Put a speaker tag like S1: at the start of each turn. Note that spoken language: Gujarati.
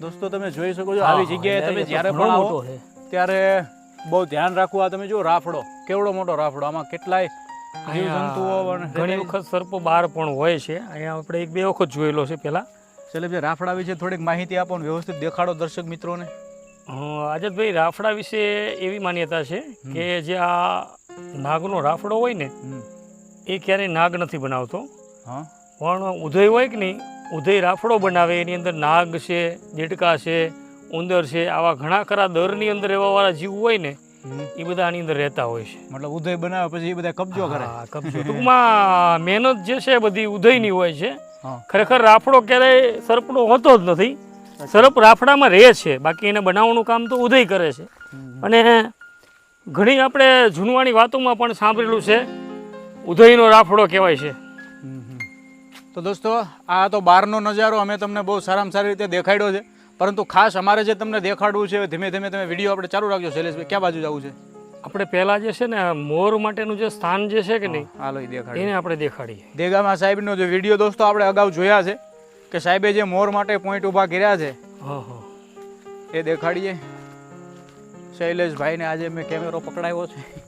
S1: દોસ્તો તમે જોઈ શકો છો આવી જગ્યાએ તમે જ્યારે પણ આવો ત્યારે બહુ ધ્યાન રાખવું આ તમે જો રાફડો કેવડો મોટો રાફડો આમાં કેટલાય જીવજંતુઓ
S2: ઘણી વખત સર્પો બહાર પણ હોય છે. અહીંયા આપણે એક બે વખત જોયેલો છે પેલા.
S1: શૈલેષભાઈ રાફડા વિશે થોડીક માહિતી આપો ને વ્યવસ્થિત દેખાડો દર્શક મિત્રોને.
S2: આઝાદભાઈ રાફડા વિશે એવી માન્યતા છે કે જે આ નાગનો રાફડો હોય ને એ ક્યારેય નાગ નથી બનાવતો.
S1: હા.
S2: પણ ઉધય હોય કે નહીં ઉધઈ રાફડો બનાવે એની અંદર નાગ છે દેડકા છે ઉંદર છે આવા ઘણા ખરા દરની અંદર એવાવાળા જીવ હોય ને એ બધા આની અંદર રહેતા હોય છે.
S1: મતલબ ઉદય બનાવે પછી એ બધા કબજો કરે.
S2: કબજો. ટૂંકમાં મહેનત જે છે બધી ઉધઈની હોય છે. ખરેખર રાફડો ક્યારેય સર્પનો હોતો જ નથી. સર્પ રાફડામાં રહે છે બાકી એને બનાવવાનું કામ તો ઉધઈ કરે છે. અને ઘણી આપણે જૂનવાણી વાતોમાં પણ સાંભળેલું છે ઉધઈનો રાફડો કહેવાય છે.
S1: તો દોસ્તો આ તો બહારનો નજારો અમે તમને બહુ સારામાં સારી રીતે દેખાડ્યો છે. પરંતુ ખાસ અમારે જે તમને દેખાડવું છે ધીમે ધીમે તમે વીડિયો આપણે ચાલુ રાખજો શૈલેષભાઈ. ક્યાં બાજુ જવું છે?
S2: આપણે પહેલાં જે છે ને મોર માટેનું જે સ્થાન જે છે કે નહીં
S1: હાલો એ દેખાડ્યું.
S2: એને આપણે દેખાડીએ.
S1: દેગામા સાહેબનો જે વીડિયો દોસ્તો આપણે અગાઉ જોયા છે કે સાહેબે જે મોર માટે પોઈન્ટ ઊભા કર્યા છે એ દેખાડીએ. શૈલેષભાઈને આજે મેં કેમેરો પકડાયો છે.